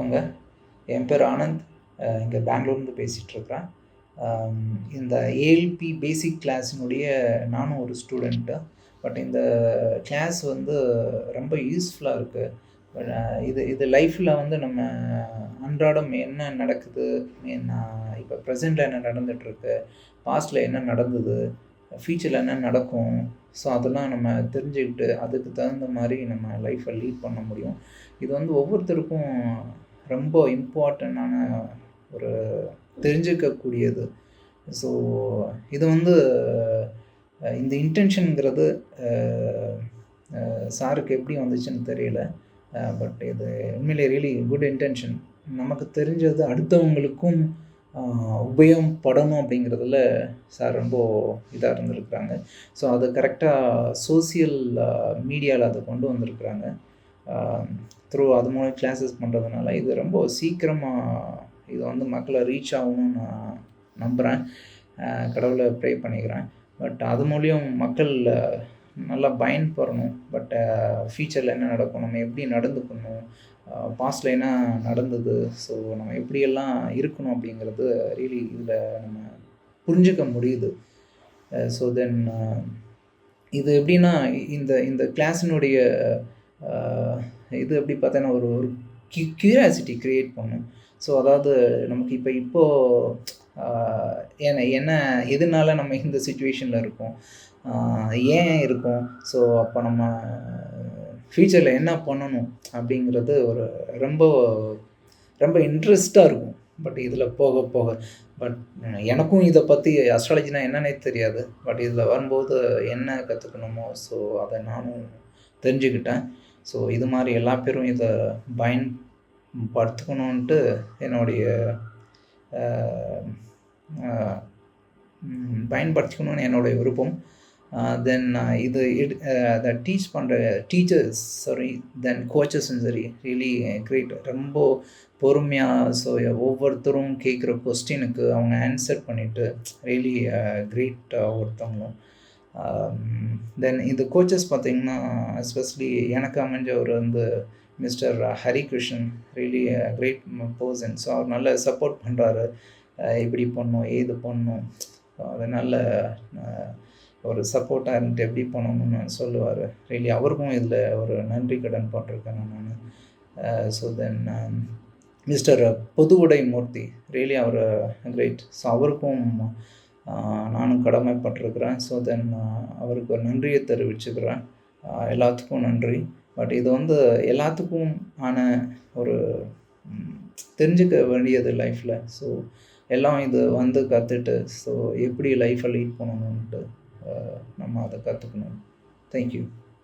வணக்கங்க என் பேர் ஆனந்த். இங்கே பெங்களூர்லேருந்து பேசிகிட்ருக்குறேன் இந்த ஏஎல்பி பேசிக் கிளாஸினுடைய நானும் ஒரு ஸ்டூடெண்ட்டு பட் இந்த கிளாஸ் வந்து ரொம்ப யூஸ்ஃபுல்லாக இருக்குது இது இது லைஃப்பில் வந்து நம்ம அன்றாடம் என்ன நடக்குது? என்ன இப்போ ப்ரெசென்ட்டில் என்ன நடந்துகிட்ருக்கு பாஸ்ட்டில் என்ன நடந்தது? ஃப்யூச்சரில் என்ன நடக்கும்? ஸோ அதெல்லாம் நம்ம தெரிஞ்சுக்கிட்டு அதுக்கு தகுந்த மாதிரி நம்ம லைஃப்பை லீட் பண்ண முடியும். இது வந்து ஒவ்வொருத்தருக்கும் ரொம்ப இம்பார்ட்டண்டான ஒரு தெரிஞ்சுக்கக்கூடியது. ஸோ இது வந்து இந்த இன்டென்ஷனுங்கிறது சாருக்கு எப்படி வந்துச்சுன்னு தெரியல. பட் இது உண்மையிலே ரியலி குட் இன்டென்ஷன் நமக்கு தெரிஞ்சது அடுத்தவங்களுக்கும் உபயோகப்படணும் அப்படிங்கிறதுல சார் ரொம்ப இதாக இருந்திருக்கிறாங்க. ஸோ அது கரெக்டாக சோசியல் மீடியாவில் அதை கொண்டு வந்திருக்கிறாங்க. த்ரூ அது மூலம் கிளாஸஸ் பண்ணுறதுனால இது ரொம்ப சீக்கிரமாக இது வந்து மக்களை ரீச் ஆகணும்னு நான் நம்புகிறேன் கடவுளை ப்ரே பண்ணிக்கிறேன். பட் அது மூலியம் மக்கள் நல்லா பயன்பெறணும் பட் ஃப்யூச்சரில் என்ன நடக்கும்? நம்ம எப்படி நடந்துக்கணும்? பாஸ்டில் என்ன நடந்தது? ஸோ நம்ம எப்படியெல்லாம் இருக்கணும் அப்படிங்கிறது ரியலி இதில் நம்ம புரிஞ்சுக்க முடியுது. ஸோ தென் இது எப்படின்னா இந்த இந்த கிளாஸினுடைய இது எப்படி பார்த்தீங்கன்னா ஒரு ஒரு கியூ கியூரியாசிட்டி க்ரியேட் பண்ணும். ஸோ அதாவது நமக்கு இப்போ இப்போது என்ன என்ன எதனால நம்ம இந்த சுச்சுவேஷனில் இருக்கோம்? ஏன் இருக்கும்? ஸோ அப்போ நம்ம ஃப்யூச்சரில் என்ன பண்ணணும்? அப்படிங்கிறது ஒரு ரொம்ப ரொம்ப இன்ட்ரெஸ்ட்டாக இருக்கும். பட் இதில் போக போக. பட் எனக்கும் இதை பற்றி அஸ்ட்ராலஜினா என்னன்னே தெரியாது. பட் இதில் வரும்போது என்ன கற்றுக்கணுமோ ஸோ அதை நானும் தெரிஞ்சுக்கிட்டேன். ஸோ இது மாதிரி எல்லா பேரும் இதை பயன்படுத்திக்கணுன்ட்டு என்னுடைய பயன்படுத்திக்கணும்னு என்னுடைய விருப்பம். தென் இது அதை டீச் பண்ணுற டீச்சர்ஸ் சாரி தென் கோச்சஸும் சரி ரியலி கிரேட் ரொம்ப பொறுமையாக ஸோ ஒவ்வொருத்தரும் கேட்குற கொஸ்டினுக்கு அவங்க ஆன்சர் பண்ணிவிட்டு ரியலி கிரேட் ஒருத்தவங்களும். தென் இந்த கோச்சஸ் பார்த்திங்கன்னா எஸ்பெஷலி எனக்கு அமைஞ்சவர் வந்து mister Harikrishnan really great person so அவர் நல்ல சப்போர்ட் பண்ணுறாரு இப்படி பண்ணும் ஏது பண்ணும் அது நல்ல ஒரு சப்போர்ட்டாக இருந்துட்டு எப்படி பண்ணணும்னு சொல்லுவார். ரியலி அவருக்கும் இதில் ஒரு நன்றி கடன் போட்டிருக்கேன் நான். So then mister um, Pothuvudai Moorthy really அவர் uh, கிரேட் ஸோ அவருக்கும் நானும் கடமைப்பட்டிருக்கிறேன். ஸோ தென் அவருக்கு ஒரு நன்றியை தெரிவிச்சுக்கிறேன். எல்லாத்துக்கும் நன்றி. பட் இது வந்து எல்லாத்துக்கும் ஆன ஒரு தெரிஞ்சுக்க வேண்டியது லைஃப்பில் ஸோ எல்லாம் இது வந்து கற்றுட்டு ஸோ எப்படி லைஃப்பை லீட் பண்ணணுன்ட்டு நம்ம அதை கற்றுக்கணும் தேங்க்யூ